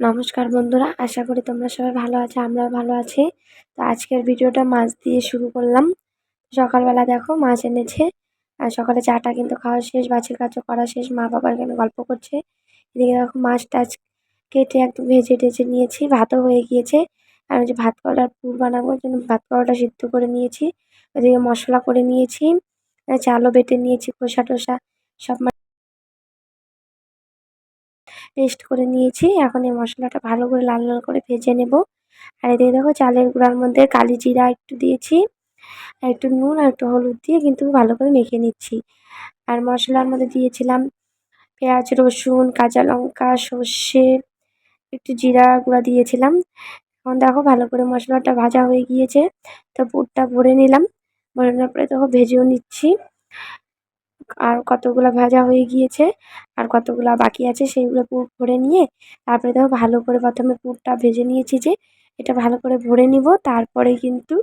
নমস্কার বন্ধুরা, আশা করি তোমরা সবাই ভালো আছো, আমরাও ভালো আছি। তো আজকের ভিডিওটা মাছ দিয়ে শুরু করলাম। সকালবেলা দেখো মাছ এনেছে, আর সকালে চাটা কিন্তু খাওয়া শেষ বাছির কাজও করা শেষ, মা বাবা এখানে গল্প করছে। এদিকে দেখো মাছ টাছ কেটে একদম ভেজে টেজে নিয়েছি, ভাতও হয়ে গিয়েছে। আর যে ভাত করার পুর বানাবো জন্য ভাত করাটা সিদ্ধ করে নিয়েছি। ওদিকে মশলা করে নিয়েছি চালও বেটে নিয়েছি, খোসা টোসা সব পেস্ট করে নিয়েছি। এখন এই মশলাটা ভালো করে লাল লাল করে ভেজে নেব। আর এদিকে দেখো চালের গুঁড়ার মধ্যে কালি জিরা একটু দিয়েছি, আর একটু নুন আর একটু হলুদ দিয়ে কিন্তু ভালো করে মেখে নিচ্ছি। আর মশলার মধ্যে দিয়েছিলাম পেঁয়াজ, রসুন, কাঁচা লঙ্কা, সর্ষে, একটু জিরা গুঁড়া দিয়েছিলাম। এখন দেখো ভালো করে মশলাটা ভাজা হয়ে গিয়েছে। তো পুরটা ভরে নিলাম। ভরে নেওয়ার পরে দেখো ভেজেও নিচ্ছি। আর কতগুলো ভাজা হয়ে গিয়েছে আর কতগুলো বাকি আছে সেইগুলো পুর ভরে নিয়ে তারপরে দেখো ভালো করে প্রথমে পুরটা ভেজে নিয়েছি যে এটা ভালো করে ভরে নিব। তারপরে কিন্তু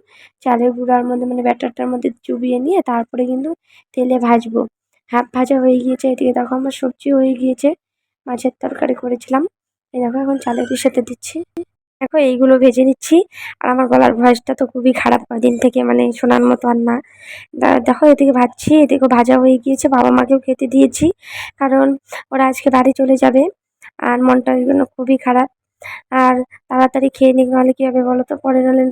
চালের গুঁড়ার মধ্যে মানে ব্যাটারটার মধ্যে চুবিয়ে নিয়ে তারপরে কিন্তু তেলে ভাজবো। হাফ ভাজা হয়ে গিয়েছে। এদিকে দেখো আমার সবজি হয়ে গিয়েছে। মাছের তরকারি করেছিলাম। এই দেখো এখন চালের সাথে দিচ্ছি। দেখো, এইগুলো ভেজে নিচ্ছি। আর আমার গলার ভয়েসটা তো খুবই খারাপ কদিন থেকে মানে শোনার মতো আর না। দেখো, এদিকে ভাজছি, এদিকে ভাজা হয়ে গিয়েছে, বাবা মাকেও খেতে দিয়েছি। কারণ ওরা আজকে বাড়ি চলে যাবে, আর মনটা ওই জন্য খুবই খারাপ। আর তাড়াতাড়ি খেয়ে নিক, নাহলে কী হবে বলো তো? পরে নাহলে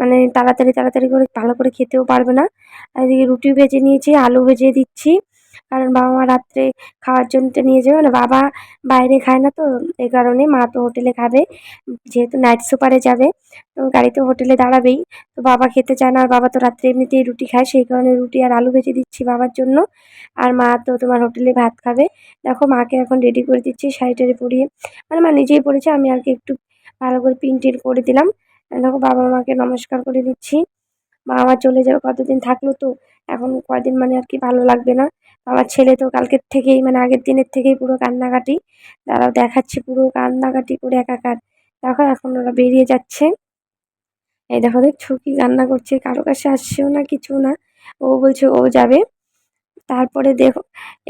মানে তাড়াতাড়ি তাড়াতাড়ি করে, ভালো করে খেতেও পারবে না। এদিকে রুটি ভেজে নিয়েছি, আলু ভেজে দিচ্ছি। কারণ বাবা মা রাত্রে খাওয়ার জন্য তো নিয়ে যাবে না। বাবা বাইরে খায় না তো এই কারণে মা তো হোটেলে খাবে। যেহেতু নাইট সুপারে যাবে, তো গাড়ি তো হোটেলে দাঁড়াবেই। তো বাবা খেতে চায় না, আর বাবা তো রাত্রে এমনিতেই রুটি খায়, সেই কারণে রুটি আর আলু ভেজে দিচ্ছি বাবার জন্য। আর মা তো তোমার হোটেলে ভাত খাবে। দেখো মাকে এখন রেডি করে দিচ্ছি শাড়ি টাড়ি পরিয়ে। মানে মা নিজেই পড়েছে আমি আর কি একটু ভালো করে পিন টিন করে দিলাম। দেখো বাবা মাকে নমস্কার করে দিচ্ছি। মা আমার চলে যাবে কতদিন থাকল তো, এখন কয়দিন মানে আর কি ভালো লাগবে না। আমার ছেলে তো কালকের থেকেই মানে আগের দিনের থেকেই পুরো কান্নাকাটি। তারাও দেখাচ্ছে পুরো কান্নাকাটি করে একাকার। দেখো, এখন ওরা বেরিয়ে যাচ্ছে। এই দেখো দেখছ কি কান্না করছে? কারও কাছে আসছেও না, কিছু না। ও বলছে, ও যাবে। তারপরে দেখো,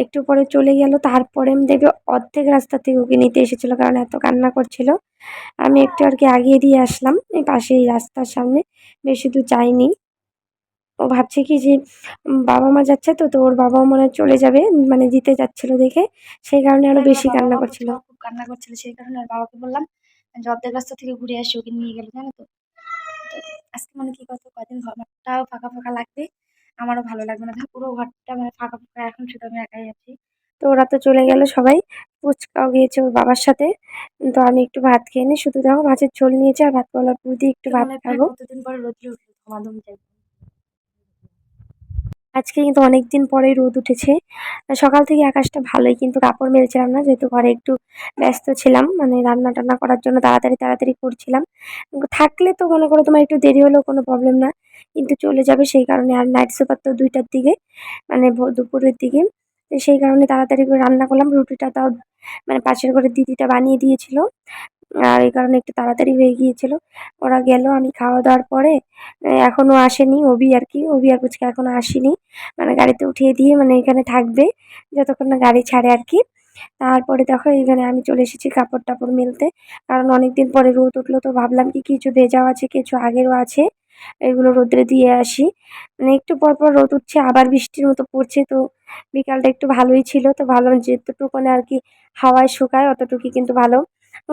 একটু পরে চলে গেল। তারপরে আমি দেখবে অর্ধেক রাস্তা থেকে ওকে নিতে এসেছিল, কারণ এত কান্না করছিল। আমি একটু আর কি আগিয়ে দিয়ে আসলাম। এই পাশে এই রাস্তার সামনে। বেশি দূর যাইনি। ভাবছে কি যে বাবা মা যাচ্ছে তো তো ওর বাবা মনে হয় চলে যাবে মানে দিতে যাচ্ছিল দেখে। সেই কারণে আরও বেশি কান্না করছিল। খুব কান্না করছিল সেই কারণে আর বাবাকে বললাম যে অর্ধেক রাস্তা থেকে ঘুরে আসি ওকে নিয়ে গেলে জানো তো। আজকে মানে কি করতো কদিন ঘরটাও ফাঁকা ফাঁকা লাগবে আমারও ভালো লাগবে না পুরো ঘরটা মানে ফাঁকা ফাঁকা এখন শুধু আমি একাই আছি। তো ওরা তো চলে গেল সবাই ফুচকাও গিয়েছে ওর বাবার সাথে। তো আমি একটু ভাত খেয়ে নিই শুধু দেখো মাছের ঝোল নিয়েছে আর ভাত কলার পুর দিয়ে একটু ভাত খাব। কতদিন পরে রোদ্রে উঠল মাধ্যম যাই আজকে কিন্তু অনেক দিন পরে রোদ উঠেছে। সকাল থেকে আকাশটা ভালোই, কিন্তু কাপড় মেলছিলাম না, যেহেতু ঘরে একটু ব্যস্ত ছিলাম মানে রান্না টান্না করার জন্য তাড়াতাড়ি তাড়াতাড়ি করছিলাম। থাকলে তো মনে করো তোমার একটু দেরি হলেও কোনো প্রবলেম না, কিন্তু চলে যাবে সেই কারণে। আর নাইট সুপার তো দুইটার দিকে মানে দুপুরের দিকে সেই কারণে তাড়াতাড়ি করে রান্না করলাম। রুটিটা তাও মানে পাশের ঘরের দিদিটা বানিয়ে দিয়েছিল। আর এই কারণে একটু তাড়াতাড়ি হয়ে গিয়েছিল। ওরা গেল, আমি খাওয়া দাওয়ার পরে এখনও আসেনি অবি আর কি। অবি আর পুচকা এখনও আসেনি। মানে গাড়িতে উঠিয়ে দিয়ে মানে এখানে থাকবে, যতক্ষণ না গাড়ি ছাড়ে আর কি। তারপরে দেখো এখানে আমি চলে এসেছি কাপড় টাপড় মেলতে। কারণ অনেক দিন পরে রোদ উঠল, তো ভাবলাম কি কিছু ভেজাও আছে, কিছু আগেরও আছে, এগুলো রোদ্রে দিয়ে আসি। মানে একটু পর পর রোদ উঠছে, আবার বৃষ্টির মতো পড়ছে, তো বিকালটা একটু ভালোই ছিল। তো ভালো যেতটুকুনে আর কি হাওয়ায় শুকায়, অতটুকুই কিন্তু ভালো।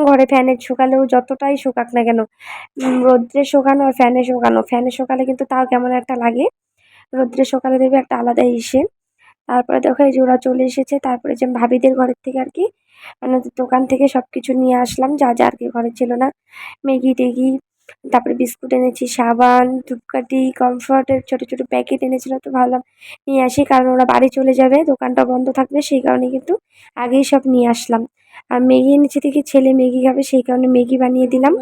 ঘরে ফ্যানে শুকালেও যতটাই শুকাক না কেন রোদ্রে শুকানো আর ফ্যানে শুকানো। ফ্যানে শুকালে কিন্তু তাও কেমন একটা লাগে। রোদ্রে শুকালে দেবে একটা আলাদা ইসে। তারপরে দেখো এই যে ওরা চলে এসেছে, তারপরে যে ভাবিদের ঘরের থেকে আর কি মানে দোকান থেকে সব কিছু নিয়ে আসলাম। যা যা আর কি ঘরে ছিল না ম্যাগি টেগি তারপরে বিস্কুট এনেছি, সাবান, ধূপকাঠি কমফর্টের ছোটো ছোটো প্যাকেট এনেছিল তো ভাবলাম নিয়ে আসি, কারণ ওরা বাড়ি চলে যাবে, দোকানটা বন্ধ থাকবে, সেই কারণে কিন্তু আগেই সব নিয়ে আসলাম। আর ম্যাগি এনেছি দেখি, ছেলে ম্যাগি খাবে, সেই কারণে ম্যাগি বানিয়ে দিলাম।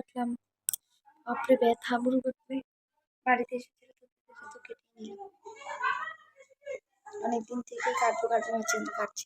অনেকদিন থেকে কাটবো কাটবো হচ্ছে কাটছি